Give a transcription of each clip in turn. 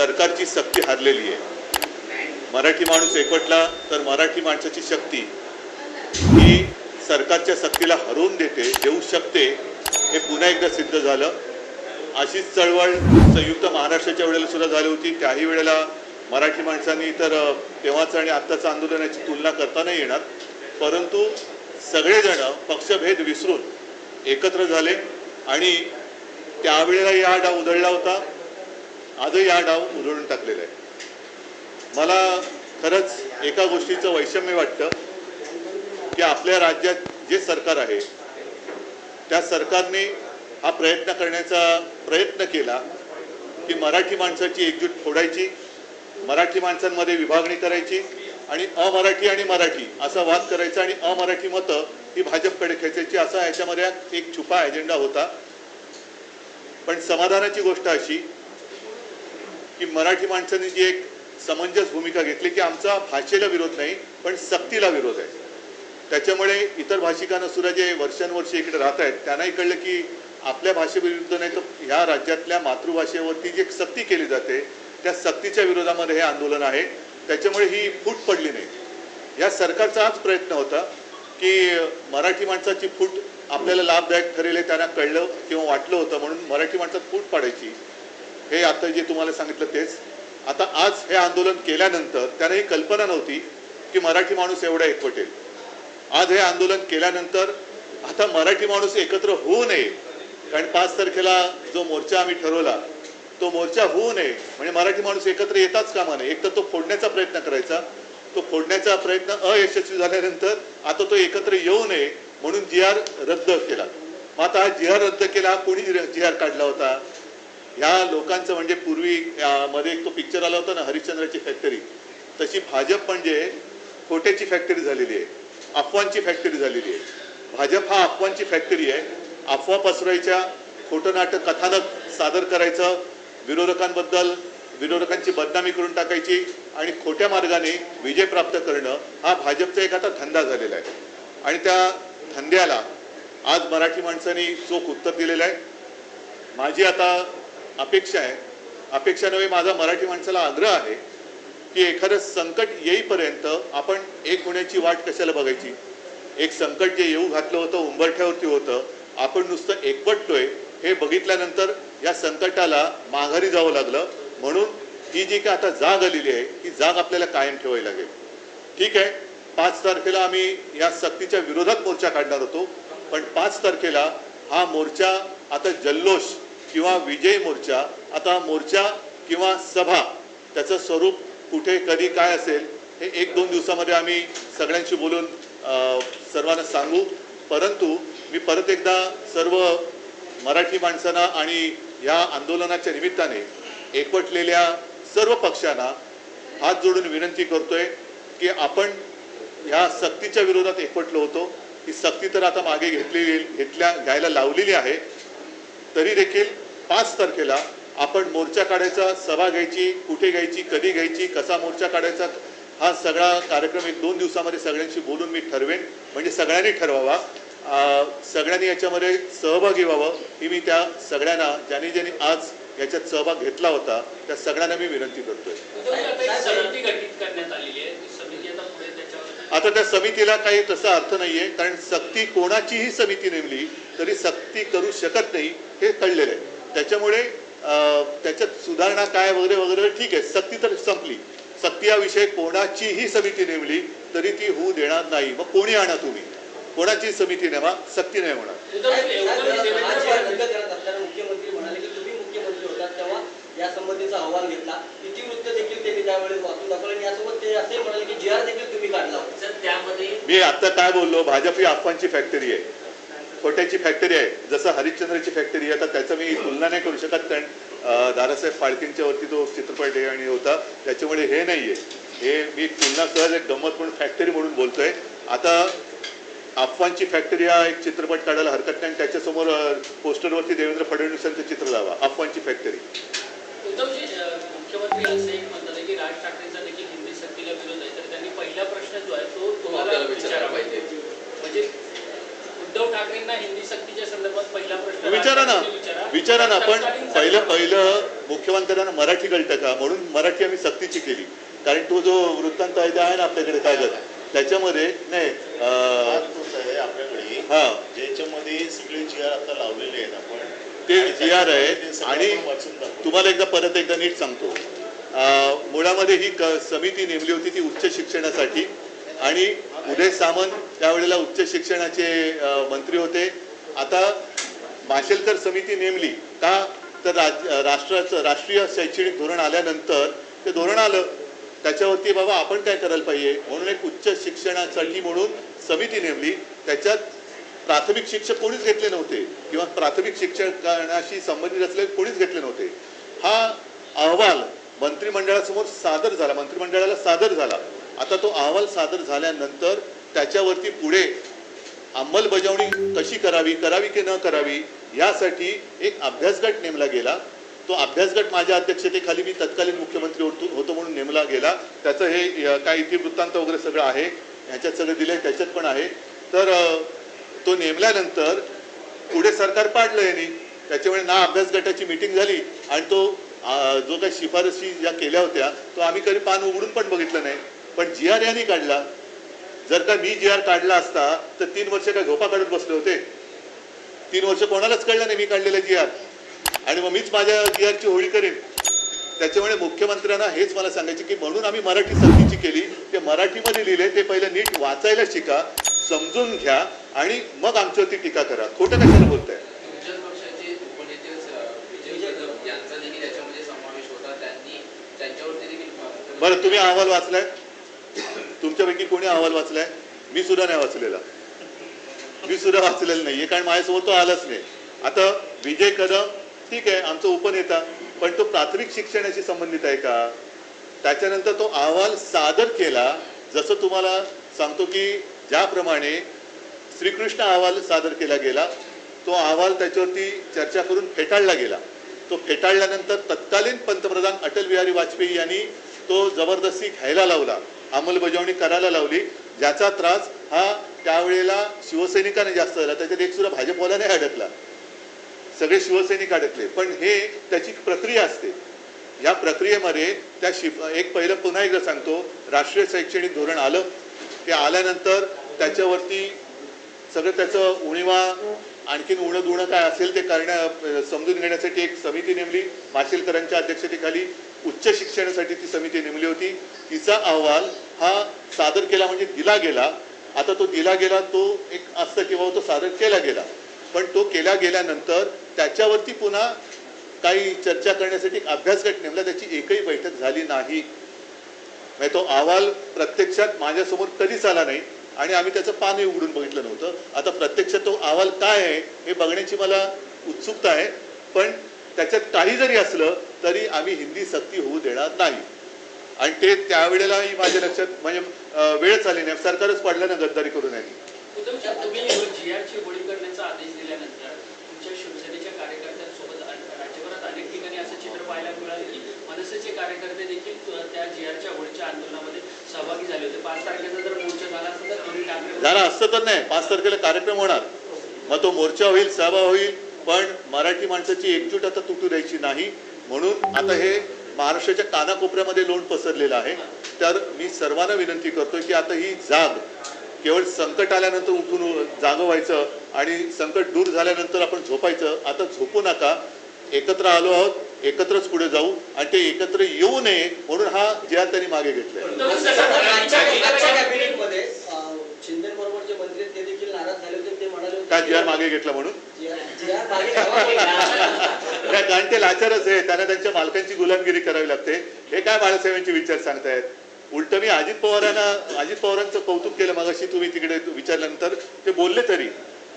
सरकारची शक्ती हरलेली आहे. मराठी माणूस एकवटला तर मराठी माणसाची शक्ती ही सरकारच्या शक्तीला हरवून देते देऊ शकते हे पुन्हा एकदा सिद्ध झालं. अशीच चळवळ संयुक्त महाराष्ट्राच्या वेळेला सुद्धा झाली होती. त्याही वेळेला मराठी माणसांनी तर तेव्हाचं आणि आत्ताचं आंदोलनाची तुलना करता नाही येणार. परंतु सगळेजण पक्षभेद विसरून एकत्र झाले आणि त्यावेळेला या आडा उधळला होता. आजही हा डाव उधळून टाकलेला आहे. मला खरंच एका गोष्टीचं वैषम्य वाटतं की आपल्या राज्यात जे सरकार आहे त्या सरकारने हा प्रयत्न करण्याचा प्रयत्न केला की मराठी माणसाची एकजूट फोडायची मराठी माणसांमध्ये विभागणी करायची आणि अमराठी आणि मराठी असा वाद करायचा आणि अमराठी मतं ही भाजपकडे खेचायची असा याच्यामध्ये एक छुपा एजेंडा होता. पण समाधानाची गोष्ट अशी की मराठी माणसांनी जी एक समंजस भूमिका घेतली की आमचा भाषेला विरोध नाही पण सक्तीला विरोध आहे. त्याच्यामुळे इतर भाषिकांना सुद्धा जे वर्षानुवर्षे इकडे राहत आहेत त्यांनाही कळलं की आपल्या भाषेविरुद्ध नाही तर ह्या राज्यातल्या मातृभाषेवरती जी सक्ती केली जाते त्या सक्तीच्या विरोधामध्ये हे आंदोलन आहे. त्याच्यामुळे ही फूट पडली नाही. या सरकारचा हाच प्रयत्न होता की मराठी माणसाची फूट आपल्याला लाभदायक ठरेल हे त्यांना कळलं किंवा वाटलं होतं म्हणून मराठी माणसात फूट पाडायची. हे आता जे तुम्हाला सांगितलं तेच. आता आज हे आंदोलन केल्यानंतर त्यांना ही कल्पना नव्हती की मराठी माणूस एवढा एकवटेल. आज हे आंदोलन केल्यानंतर आता मराठी माणूस एकत्र होऊ नये. कारण पाच तारखेला जो मोर्चा आम्ही ठरवला तो मोर्चा होऊ नये. म्हणजे मराठी माणूस एकत्र येताच कामा नये. एक तर तो फोडण्याचा प्रयत्न करायचा. तो फोडण्याचा प्रयत्न अयशस्वी झाल्यानंतर आता तो एकत्र येऊ नये म्हणून जी आर रद्द केला. मग आता हा जी आर रद्द केला कोणी जी आर काढला होता? ह्या लोकांचं म्हणजे पूर्वी मध्ये एक तो पिक्चर आला होता ना हरिश्चंद्राची फॅक्टरी तशी भाजप म्हणजे खोट्याची फॅक्टरी झालेली आहे. अफवांची फॅक्टरी झालेली आहे. भाजप हा अफवांची फॅक्टरी आहे. अफवा पसरायच्या खोटं नाटक कथानक सादर करायचं विरोधकांबद्दल विरोधकांची बदनामी करून टाकायची आणि खोट्या मार्गाने विजय प्राप्त करणं हा भाजपचा एक आता धंदा झालेला आहे. आणि त्या धंद्याला आज मराठी माणसांनी चोख उत्तर दिलेलं आहे. माझी आता अपेक्षा आहे. अपेक्षा नव्हे माझा मराठी माणसाला आग्रह आहे की एखादं संकट येईपर्यंत आपण एक होण्याची वाट कशाला बघायची? एक संकट जे येऊ घातलं होतं उंबरठ्यावरती होतं आपण नुसतं एकवटतोय हे बघितल्यानंतर या संकटाला माघारी जावं लागलं. म्हणून ही जी काय आता जाग आलेली आहे ही जाग आपल्याला कायम ठेवावी लागेल. ठीक आहे पाच तारखेला आम्ही या सक्तीच्या विरोधात मोर्चा काढणार होतो पण पाच तारखेला हा मोर्चा आता जल्लोष किंवा विजय मोर्चा आता मोर्चा किंवा सभा त्याचं स्वरूप कुठे कधी काय असेल हे एक दोन दिवसामध्ये आम्ही सगळ्यांशी बोलून सर्वांना सांगू. परंतु मी परत एकदा सर्व मराठी माणसांना आणि या आंदोलनाच्या निमित्ताने एकवटलेल्या सर्व पक्षांना हात जोडून विनंती करतोय की आपण ह्या सक्तीच्या विरोधात एकवटलो होतो. ही सक्ती तर आता मागे घेतलेली घेतल्या घ्यायला लावलेली आहे. तरी देखील पाच तारखेला आपण मोर्चा काढायचा सभा घ्यायची कुठे घ्यायची कधी घ्यायची कसा मोर्चा काढायचा हा सगळा कार्यक्रम एक दोन दिवसामध्ये सगळ्यांशी बोलून मी ठरवेन. म्हणजे सगळ्यांनी ठरवावा. सगळ्यांनी याच्यामध्ये सहभागी व्हावं ही मी त्या सगळ्यांना ज्यांनी ज्यांनी आज याच्यात सहभाग घेतला होता त्या सगळ्यांना मी विनंती करतोय. उद्धव आता आहे त्या समितीला काही तसा अर्थ नाहीये कारण सक्ती कोणाचीही समिती नेमली तरी सक्ती करू शकत नाही हे कळलेलं आहे. त्याच्यामुळे त्याच्यात सुधारणा काय वगैरे वगैरे ठीक आहे सक्ती तर संपली. सक्ती हा विषय कोणाचीही समिती नेमली तरी ती होऊ देणार नाही. मग कोणी आणा तुम्ही? कोणाची समिती नेमा? सक्ती नाही होणार उद्धव एवढं हा देवेंद्र जी फडणवीस रद्द करत असताना मुख्यमंत्री म्हणाले की तुम्ही मुख्यमंत्री होता तेव्हा या संबंधीचा अहवाल घेतला. इतिवृत्त देखील त्यांनी त्यावेळेस वाचून दाखवलं आणि यासोबत ते असे म्हणाले की जी आर देखील तुम्ही काढला होता. जर त्यामध्ये मी आता काय बोललो? भाजप ही अफवांची फॅक्टरी आहे. खोट्याची फॅक्टरी आहे. जसं हरिश्चंद्रची फॅक्टरी आहे तर त्याचं मी तुलना नाही करू शकत. कारण दादासाहेब फाळकेंच्या वरती तो चित्रपट आहे आणि होता. त्याच्यामुळे हे नाहीये. हे मी तुलना सहज एक गंमत म्हणून फॅक्टरी म्हणून बोलतोय. आता अफवांची फॅक्टरी हा एक चित्रपट काढायला हरकत नाही. आणि त्याच्यासमोर पोस्टरवरती देवेंद्र फडणवीसांचं चित्र लावा. अफवांची फॅक्टरी उद्धवजी अं, मुख्यमंत्री असं एक म्हणतात की राज ठाकरेंचा देखील हिंदी सक्तीला विरोध आहे. तर त्यांनी पहिला प्रश्न जो आहे तो तुम्हाला विचारावा. पाहिजे. म्हणजे उद्धव ठाकरेंना हिंदी सक्तीच्या संदर्भात पहिला प्रश्न विचारा ना. विचारा. ना पण पहिलं पहिलं मुख्यमंत्र्यांना मराठी कळतं का? म्हणून मराठी आम्ही सक्तीची केली कारण तो जो वृत्तांत आहे ते आहे ना आपल्याकडे कागद. त्याच्यामध्ये नाही आपल्याकडे. हा. ज्याच्यामध्ये सगळे जी आर आता लावलेले आहेत आपण. ते जी आर आहे आणि तुम्हाला एकदा परत एकदा नीट सांगतो. मुळामध्ये ही क- समिती नेमली होती ती उच्च शिक्षणासाठी आणि उदय सामंत त्यावेळेला उच्च शिक्षणाचे मंत्री होते. आता माशेलकर समिती नेमली का? तर राज राष्ट्राचं राष्ट्रीय शैक्षणिक धोरण आल्यानंतर ते धोरण आलं. त्याच्यावरती बाबा आपण काय करायला पाहिजे? म्हणून एक उच्च शिक्षणासाठी म्हणून समिती नेमली. त्याच्यात प्राथमिक शिक्षक कोणीच घेतले नव्हते. किंवा प्राथमिक शिक्षणाशी संबंधित असलेले कोणीच घेतले नव्हते. हा अहवाल मंत्रिमंडळासमोर सादर झाला. मंत्रिमंडळाला सादर झाला. आता तो अहवाल सादर झाल्यानंतर त्याच्यावरती पुढे अंमलबजावणी कशी करावी करावी की न करावी यासाठी एक अभ्यासगट नेमला गेला. तो अभ्यासगट माझ्या अध्यक्षतेखाली मी तत्कालीन मुख्यमंत्री होतो होतो म्हणून नेमला गेला. त्याचं हे काय इतिवृत्तांत वगैरे सगळं आहे. ह्याच्यात सगळं दिलंय त्याच्यात पण आहे. तर तो नेमल्यानंतर पुढे सरकार पाडलं यांनी. त्याच्यामुळे ना अभ्यास गटाची मिटिंग झाली आणि तो जो काही शिफारशी ज्या केल्या होत्या तो आम्ही कधी पान उघडून पण बघितलं नाही. पण जी आर यांनी काढला. जर का मी जी आर काढला असता तर तीन वर्ष काय झोपा काढत बसले होते. तीन वर्ष कोणालाच कळलं नाही मी काढलेलं जी आर आणि मग मीच माझ्या जी आरची होळी करेन. त्याच्यामुळे मुख्यमंत्र्यांना हेच मला सांगायचे की म्हणून आम्ही मराठी सक्तीची केली. ते मराठीमध्ये लिहिले ते पहिलं नीट वाचायला शिका. समजून घ्या आणि मग आमच्यावरती टीका करा. खोटं कशाला बोलताय? बरं तुम्ही अहवाल वाचलाय? तुमच्यापैकी कोणी अहवाल वाचलाय? मी सुद्धा नाही वाचलेला. मी सुद्धा वाचलेला नाहीये कारण माझ्यासमोर तो आलाच नाही. आता विजय कदम ठीक आहे आमचा उपनेता पण तो प्राथमिक शिक्षणाशी संबंधित आहे का? त्याच्यानंतर तो अहवाल सादर केला. जसं तुम्हाला सांगतो की ज्याप्रमाणे श्रीकृष्ण अहवाल सादर केला गेला तो अहवाल त्याच्यावरती चर्चा करून फेटाळला गेला. तो फेटाळल्यानंतर तत्कालीन पंतप्रधान अटल बिहारी वाजपेयी यांनी तो जबरदस्ती घ्यायला लावला अंमलबजावणी करायला लावली ज्याचा त्रास हा त्यावेळेला शिवसैनिकांना जास्त झाला. त्याच्यात एक सुद्धा भाजपवाला नाही अडकला. सगळे शिवसैनिक अडकले. पण हे त्याची प्रक्रिया असते. या प्रक्रियेमध्ये त्या शिफ एक पहिलं पुन्हा एकदा सांगतो राष्ट्रीय शैक्षणिक धोरण आलं ते आल्यानंतर त्याच्यावरती सगळं त्याचं उणीवा आणखीन उणं दुणं काय असेल ते करण्या समजून घेण्यासाठी एक समिती नेमली. माशेलकरांच्या अध्यक्षतेखाली उच्च शिक्षणासाठी ती समिती नेमली होती. तिचा अहवाल हा सादर केला म्हणजे दिला गेला. आता तो दिला गेला तो एक असतं किंवा तो सादर केला गेला. पण तो केला गेल्यानंतर त्याच्यावरती पुन्हा काही चर्चा करण्यासाठी एक अभ्यासगट नेमला. त्याची एकही बैठक झाली नाही. म्हणजे तो अहवाल प्रत्यक्षात माझ्यासमोर कधीच आला नाही आणि आम्ही त्याचं पानही उघडून बघितलं नव्हतं. आता प्रत्यक्षात तो अहवाल काय आहे हे बघण्याची मला उत्सुकता आहे. पण त्याच्यात काही जरी असलं तरी आम्ही हिंदी सक्ती होऊ देणार नाही. आणि ते त्यावेळेलाही माझ्या लक्षात म्हणजे वेळच आली नाही. सरकारच पडलं ना गद्दारी करून यांनी उद्धवजी, तुम्ही जी आरची होळी करण्याचा आदेश दिल्यानंतर तुमच्या शिवसेनेच्या कार्यकर्त्यांसोबत अन- राज्यभरात अनेक ठिकाणी असं चित्र पाहायला मिळालं की मनसेचे कार्यकर्ते देखील त्या जी आरच्या होळीच्या आंदोलनामध्ये सहभागी झाले होते. पाच तारखेचा जर मोर्चा झाला असता तर दोन्ही ठाकरे झाला असतं तर नाही. पाच तारखेला कार्यक्रम होणार. मग तो मोर्चा होईल सभा होईल पण मराठी माणसाची एकजूट आता तुटू द्यायची नाही. म्हणून आता हे महाराष्ट्राच्या कानाकोपऱ्यामध्ये लोण पसरलेलं आहे. तर मी सर्वांना विनंती करतोय की आता ही जाग केवळ संकट आल्यानंतर उठून जागं व्हायचं आणि संकट दूर झाल्यानंतर आपण झोपायचं. आता झोपू नका. एकत्र आलो आहोत. एकत्रच पुढे जाऊ आणि ते एकत्र येऊ नये म्हणून हा जे त्यांनी मागे होते काय जी आर की- मागे घेतला म्हणून. काय कारण ते लाचारच आहे त्यांना त्यांच्या मालकांची गुलामगिरी करावी लागते. हे काय बाळासाहेबांचे विचार सांगतायत? उलट मी अजित पवारांना अजित पवारांचं कौतुक केलं मागाशी तुम्ही तिकडे विचारल्यानंतर ते बोलले तरी.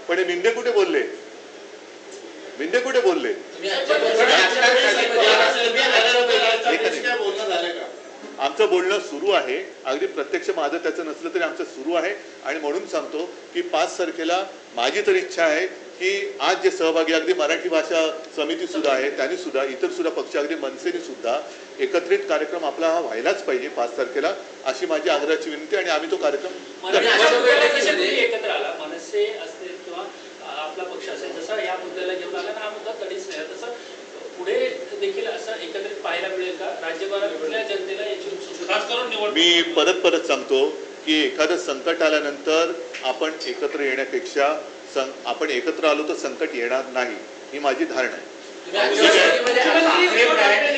पण हे मिंदे कुठे बोलले मिंदे कुठे बोलले तुम्ही आजच्या- आजच्या त्याच्याशी काय बोलणं झालं का आमचं बोलणं सुरू आहे. अगदी प्रत्यक्ष माझं त्याचं नसलं तरी आमचं सुरू आहे. आणि म्हणून सांगतो की पाच तारखेला माझी तर इच्छा आहे की आज जे सहभागी अगदी मराठी भाषा समिती सुद्धा आहे त्यांनी सुद्धा इतर सुद्धा पक्ष अगदी मनसेने सुद्धा एकत्रित कार्यक्रम आपला हा व्हायलाच पाहिजे पाच तारखेला अशी माझी आग्रहाची विनंती आणि आम्ही तो कार्यक्रम आपला पक्ष असेल जसं या मुद्द्याला घेऊन आला ना हा मुद्दा कधीच नाही. तसं पुढे देखील असं एकत्रित पाहायला मिळेल का? राज्यभरातल्या जनतेला याची उत्सुकता? खास करून निवड मी परत परत सांगतो की एखादं संकट आल्यानंतर आपण एकत्र येण्यापेक्षा आपण एकत्र आलो तर संकट येणार नाही ही माझी धारणा आहे.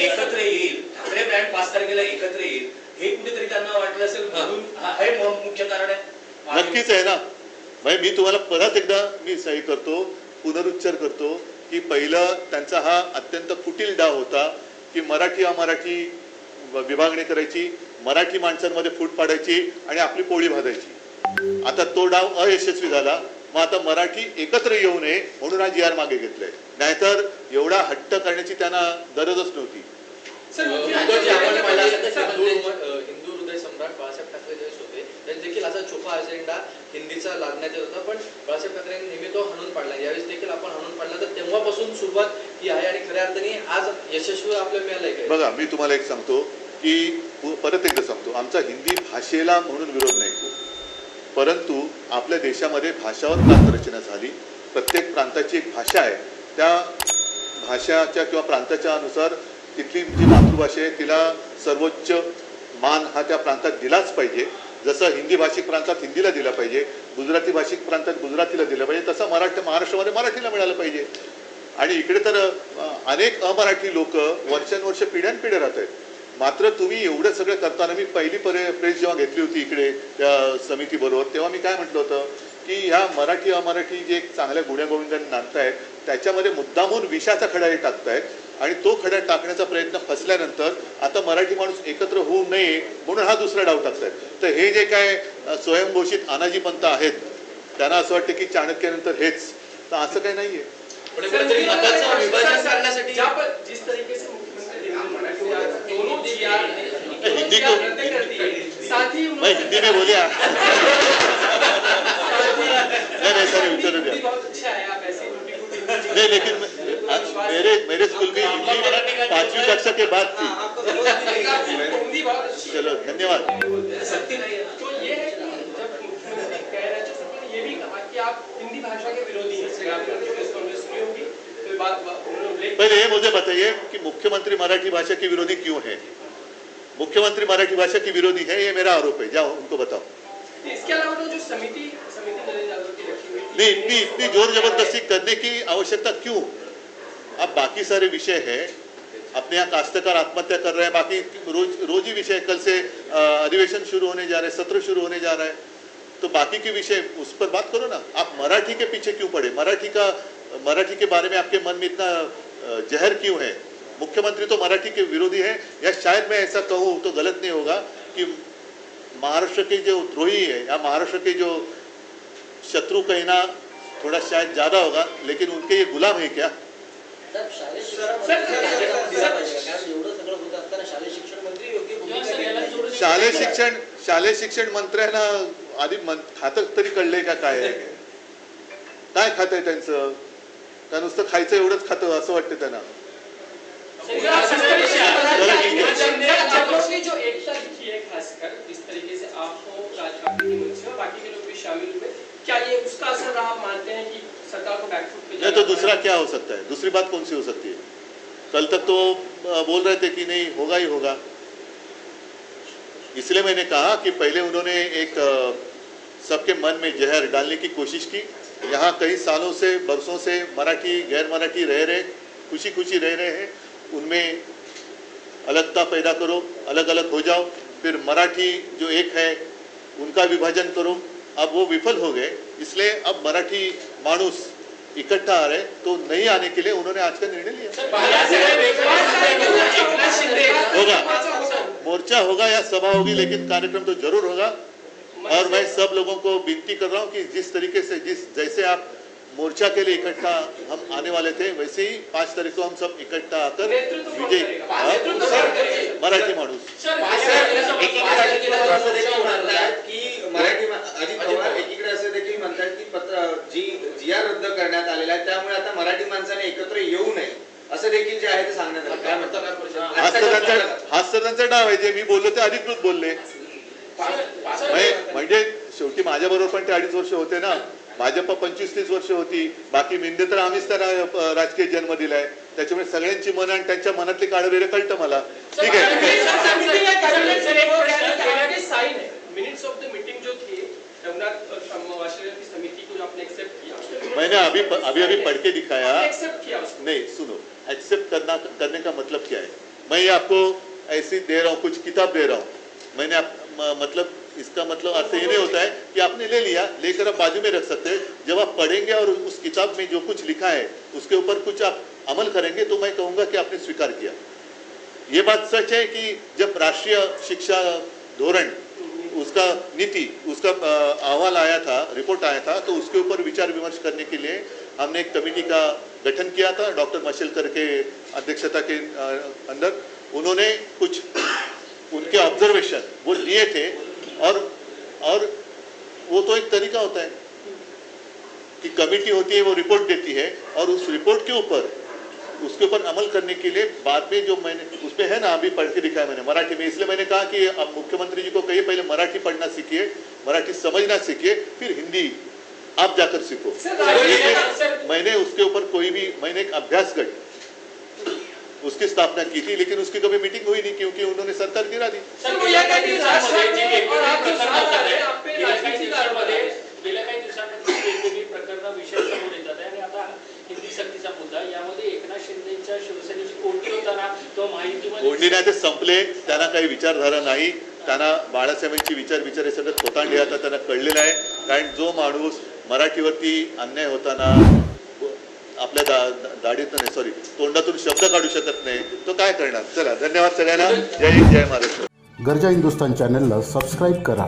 एकत्र येईल. ठाकरे ब्रँड पाच तारखेला एकत्र येईल. हे कुठेतरी त्यांना वाटलं असेल म्हणून हा- हे मुख्य कारण आहे. नक्कीच आहे ना. म्हणजे मी तुम्हाला परत एकदा मी सही करतो पुनरुच्चार करतो की पहिलं त्यांचा हा अत्यंत कुटील डाव होता की मराठी अमराठी विभागणी करायची मराठी माणसांमध्ये फूट पाडायची आणि आपली पोळी भाजायची. आता तो डाव अयशस्वी झाला. मग आता मराठी एकत्र येऊ नये म्हणून हा जी आर मागे घेतलाय. नाहीतर एवढा हट्ट करण्याची त्यांना गरजच नव्हती. तर त्यांनी देखील असा छुपा अजेंडा हिंदीचा लादण्यात येत होता पण बाळासाहेब ठाकरेंनी नेहमी तो हाणून पाडला. यावेळेस देखील आपण हाणून पाडला. तर तेव्हापासून सुरुवात ही आहे आणि खऱ्या अर्थाने आज यशस्वी आपल्याला मिळालंय काय बघा मी तुम्हाला एक सांगतो की परत एकदा सांगतो. आमचा हिंदी भाषेला म्हणून विरोध नाही परंतु आपल्या देशामध्ये भाषावर प्रांतरचना झाली. प्रत्येक प्रांताची एक भाषा आहे. त्या भाषाच्या किंवा प्रांताच्या अनुसार तिथली जी मातृभाषा आहे तिला सर्वोच्च मान हा त्या प्रांतात दिलाच पाहिजे. जसं हिंदी भाषिक प्रांतात हिंदीला दिला पाहिजे गुजराती भाषिक प्रांतात गुजरातीला दिलं पाहिजे तसं मराठी महाराष्ट्रामध्ये मराठीला मिळालं पाहिजे. आणि इकडे तर अनेक अमराठी लोक वर्षानुवर्ष पिढ्यानपिढ्या राहत आहेत. मात्र तुम्ही एवढं सगळं करताना मी पहिली परे प्रेस जेव्हा घेतली होती इकडे त्या समितीबरोबर तेव्हा मी काय म्हटलं होतं? की ह्या मराठी अमराठी जे एक चांगल्या गुण्यागोविंदाने नांदतायत त्याच्यामध्ये मुद्दामून विषाचा खडा हे टाकतायत आणि तो खडा टाकण्याचा प्रयत्न फसल्यानंतर आता मराठी माणूस एकत्र होऊ नये म्हणून हा दुसरा डाव टाकतायत. तर हे जे काय स्वयंघोषित अनाजी पंत आहेत त्यांना असं वाटतं की चाणक्यानंतर हेच. तर असं काही नाहीये. हिंदी हिंदी में बोलिया। नहीं नहीं सर उत्तर हिंदी दिया। बहुत अच्छा है आप ऐसे टूटी फूटी नहीं लेकिन मैं- आज मेरे मेरे स्कूल में हिंदी पांचवी कक्षा के बाद थी। हिंदी बहुत अच्छी है चलो धन्यवाद। तो ये है कि जब मुख्यमंत्री कह रहे थे सबने ये भी कहा कि आप हिंदी भाषा के विरोधी हैं आपने प्रेस कॉन्फ्रेंस सुनी होगी तो बात बात- उन्होंने उल्लेख पहले ये मुझे बताइए कि मुख्यमंत्री मराठी भाषा की विरोधी क्यों है? मुख्यमंत्री मराठी भाषा की विरोधी है ये मेरा आरोप है। जाओ उनको बताओ। तो नहीं, इतनी इतनी ज़ोर ज़बरदस्ती करने की आवश्यकता क्यों? अब बाकी सारे विषय है। अपने यहाँ काश्तकार आत्महत्या कर रहे हैं। बाकी रोज रोज ही विषय, कल से अधिवेशन शुरू होने जा रहे हैं, सत्र शुरू होने जा रहा है। तो बाकी के विषय, उस पर बात करो ना। आप मराठी के पीछे क्यों पड़े? मराठी का, मराठी के बारे में आपके मन में इतना जहर क्यों है? मुख्यमंत्री तो मराठी के विरोधी है। या शायद मैं ऐसा कहूँ तो गलत नहीं होगा कि महाराष्ट्र के जो द्रोही है या महाराष्ट्र के जो शत्रु कहना थोड़ा शायद ज्यादा होगा लेकिन उनके ये गुलाम है क्या? शालेय शिक्षण शालेय शिक्षण मंत्र्यांना आधी खातं तरी कळलंय का काय आहे? काय खातं आहे त्यांचं? का नुसतं खायचं एवढंच खातं असं वाटतं त्यांना? चलो ठीक आप लोगों की जो एकता दिखी है खासकर जिस तरीके से आप राज ठाकरे की मंच में और बाकी के लोग भी शामिल हुए। क्या ये उसका असर आप मानते हैं कि सरकार को बैकफुट पे नहीं तो दूसरा क्या हो सकता है? दूसरी बात कौन सी हो सकती है? कल तक तो बोल रहे थे कि नहीं होगा ही होगा। इसलिए मैंने कहा कि पहले उन्होंने एक सबके मन में जहर डालने की कोशिश की। यहाँ कई सालों से बरसों से मराठी गैर मराठी रह रहे खुशी खुशी रह रहे हैं। उनमें अलगता पैदा करो अलग अलग हो जाओ फिर मराठी जो एक है उनका विभाजन करो। अब वो विफल हो गए इसलिए अब मराठी माणूस इकट्ठा आ रहे तो नहीं आने के लिए उन्होंने आज का निर्णय लिया। होगा। मोर्चा होगा या सभा होगी लेकिन कार्यक्रम तो ज़रूर होगा। और मैं सब लोगों को विनती कर रहा हूँ कि जिस तरीके से जिस जैसे आप मोर्चा के लिए इकट्ठा हम आने वाले थे वैसे ही पाँच तारीख को हम सब इकट्ठा आकर विजय? मराठी माणूस। रद्द करण्यात आलेला आहे त्यामुळे आता मराठी माणसाने एकत्र येऊ नये असं देखील जे आहे ते सांगण्यात आलं. काय म्हणतात त्यांचा डाव आहे जे मी बोललो ते अधिकृत बोलले. म्हणजे म्हणजे शेवटी माझ्या बरोबर पण ते अडीच वर्ष होते ना. भाजप पंचवीस तीस वर्ष होती. बाकी मिंदे तर आम्हीच अ, राजकीय जन्म दिलाय. त्याच्यामुळे सगळ्यांची मन आणि त्यांच्या मनातली काळवेळ कळतं मला. ठीक आहे. साइन है मिनट्स ऑफ द मीटिंग जो थी रघुनाथ शर्मा वाशेकर की समिति को जो आपने एक्सेप्ट किया मैंने अभी अभी अभी पढ़ के दिखाया। एक्सेप्ट किया उसको? नहीं सुनो एक्सेप्ट करना करने का मतलब क्या है? मैं आपको ऐसे दे रहा हूँ कुछ किताब दे रहा हूँ। मैंने आप, म- मतलब इसका मतलब अर्थ ये नहीं होता है कि आपने ले लिया, लेकर आप बाजू में रख सकते हैं। जब आप पढ़ेंगे और उस किताब में जो कुछ लिखा है, उसके ऊपर कुछ आप अमल करेंगे तो मैं कहूँगा कि आपने स्वीकार किया। ये बात सच है कि जब राष्ट्रीय शिक्षा धोरण, उसका नीति, उसका अहवाल आया था, रिपोर्ट आया था तो उसके ऊपर विचार विमर्श करने के लिए हमने एक कमेटी का गठन किया था, डॉक्टर मशेलकर के अध्यक्षता के अंदर। उन्होंने कुछ, उनके ऑब्जर्वेशन वो लिए थे और और वो तो एक तरीका होता है कि कमेटी होती है वो रिपोर्ट देती है और उस रिपोर्ट के ऊपर उसके ऊपर अमल करने के लिए बाद में जो मैंने उसमें है ना अभी पढ़ के दिखाया मैंने मराठी में इसलिए मैंने कहा कि अब मुख्यमंत्री जी को कहिए पहले मराठी पढ़ना सीखिए मराठी समझना सीखिए फिर हिंदी आप जाकर सीखो। मैंने उसके ऊपर कोई भी मैंने एक अभ्यास गट उसकी स्थापना की थी लेकिन उसकी कभी मीटिंग हुई नहीं क्योंकि उन्होंने सरकार गिरा दी। कोंडी नाही ते संपले. त्यांना काही विचारधारा नाही. त्यांना बाळासाहेबांची विचार विचार हे सगळं खोतांडे आता त्यांना कळलेलं आहे. कारण जो माणूस मराठीवरती अन्याय होताना आपल्या दा दाढीतून नाही सॉरी तोंडातून शब्द काढू शकत नाही. तो काय करणार? चला धन्यवाद सगळ्यांना. जय हिंद जय महाराष्ट्र. गरजा हिंदुस्तान चॅनलला सबस्क्राईब करा.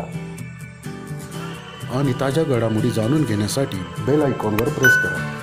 आणि ताज्या घडामोडी जाणून घेण्यासाठी बेल आयकॉनवर प्रेस करा.